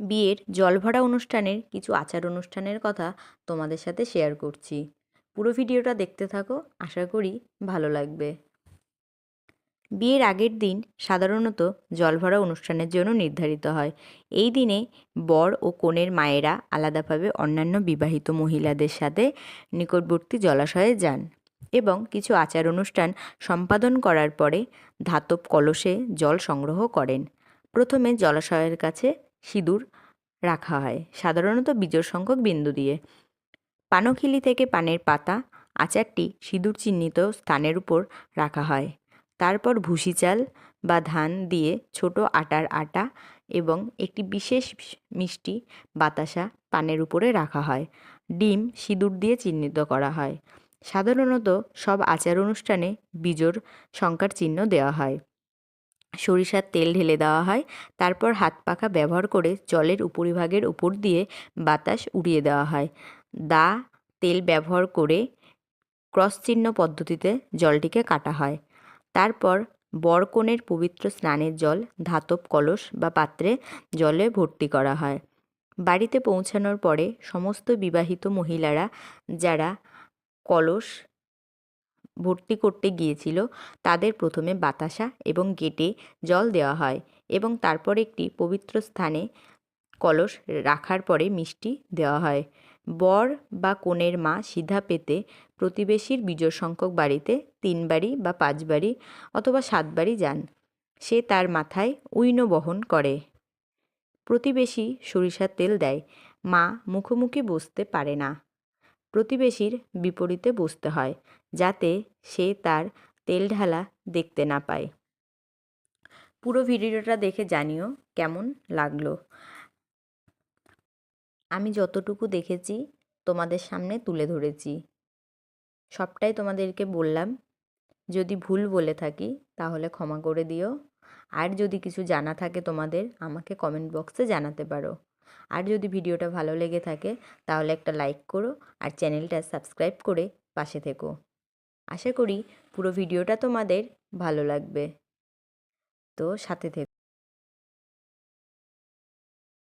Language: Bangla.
বিয়ের জলভরা অনুষ্ঠানের কিছু আচার অনুষ্ঠানের কথা তোমাদের সাথে শেয়ার করছি। পুরো ভিডিওটা দেখতে থাকো, আশা করি ভালো লাগবে। বিয়ের আগের দিন সাধারণত জলভরা অনুষ্ঠানের জন্য নির্ধারিত হয়। এই দিনে বর ও কনের মায়েরা আলাদাভাবে অন্যান্য বিবাহিত মহিলাদের সাথে নিকটবর্তী জলাশয়ে যান এবং কিছু আচার অনুষ্ঠান সম্পাদন করার পরে ধাতব কলসে জল সংগ্রহ করেন। প্রথমে জলাশয়ের কাছে সিঁদুর রাখা হয়, সাধারণত বিজোড় সংখ্যক বিন্দু দিয়ে। পানখিলি থেকে পানের পাতা, আচারটি সিঁদুর চিহ্নিত স্থানের উপর রাখা হয়। তারপর ভুসি চাল বা ধান দিয়ে ছোট আটার আটা এবং একটি বিশেষ মিষ্টি বাতাসা পানের উপরে রাখা হয়। ডিম সিঁদুর দিয়ে চিহ্নিত করা হয়। সাধারণত সব আচার অনুষ্ঠানে বিজোড় সংখ্যার চিহ্ন দেওয়া হয়। সরিষার তেল ঢেলে দেওয়া হয়। তারপর হাত পাখা ব্যবহার করে জলের উপরিভাগের উপর দিয়ে বাতাস উড়িয়ে দেওয়া হয়। দা তেল ব্যবহার করে ক্রস চিহ্ন পদ্ধতিতে জলটিকে কাটা হয়। তারপর বরকনের পবিত্র স্নানের জল, ধাতব কলস বা পাত্রে জলে ভর্তি করা হয়। বাড়িতে পৌঁছানোর পরে সমস্ত বিবাহিত মহিলারা, যারা কলস ভর্তি করতে গিয়েছিল, তাদের প্রথমে বাতাসা এবং গেটে জল দেওয়া হয় এবং তারপর একটি পবিত্র স্থানে কলস রাখার পরে মিষ্টি দেওয়া হয়। বর বা কনের মা সিধা পেতে প্রতিবেশীর বিজোড় সংখ্যক বাড়িতে তিন বাড়ি বা পাঁচ বাড়ি অথবা সাত বাড়ি যান। সে তার মাথায় উইনো বহন করে। প্রতিবেশী সরিষার তেল দেয়। মা মুখোমুখি বসতে পারে না। প্রতিবেশীর বিপরীতে বসতে হয়। যাতে সে তার তেল ঢালা দেখতে না পায়। পুরো ভিডিওটা দেখে জানিও কেমন লাগল। আমি যতটুকু দেখেছি তোমাদের সামনে তুলে ধরেছি। সবটাই তোমাদেরকে বললাম। যদি ভুল বলে থাকি তাহলে ক্ষমা করে দিও। আর যদি কিছু জানা থাকে তোমাদের, আমাকে কমেন্ট বক্সে জানাতে পারো। আর যদি ভিডিওটা ভালো লেগে থাকে তাহলে একটা লাইক করো আর চ্যানেলটা সাবস্ক্রাইব করে পাশে থেকো। আশা করি পুরো ভিডিওটা তোমাদের ভালো লাগবে। তো সাথে থেকো।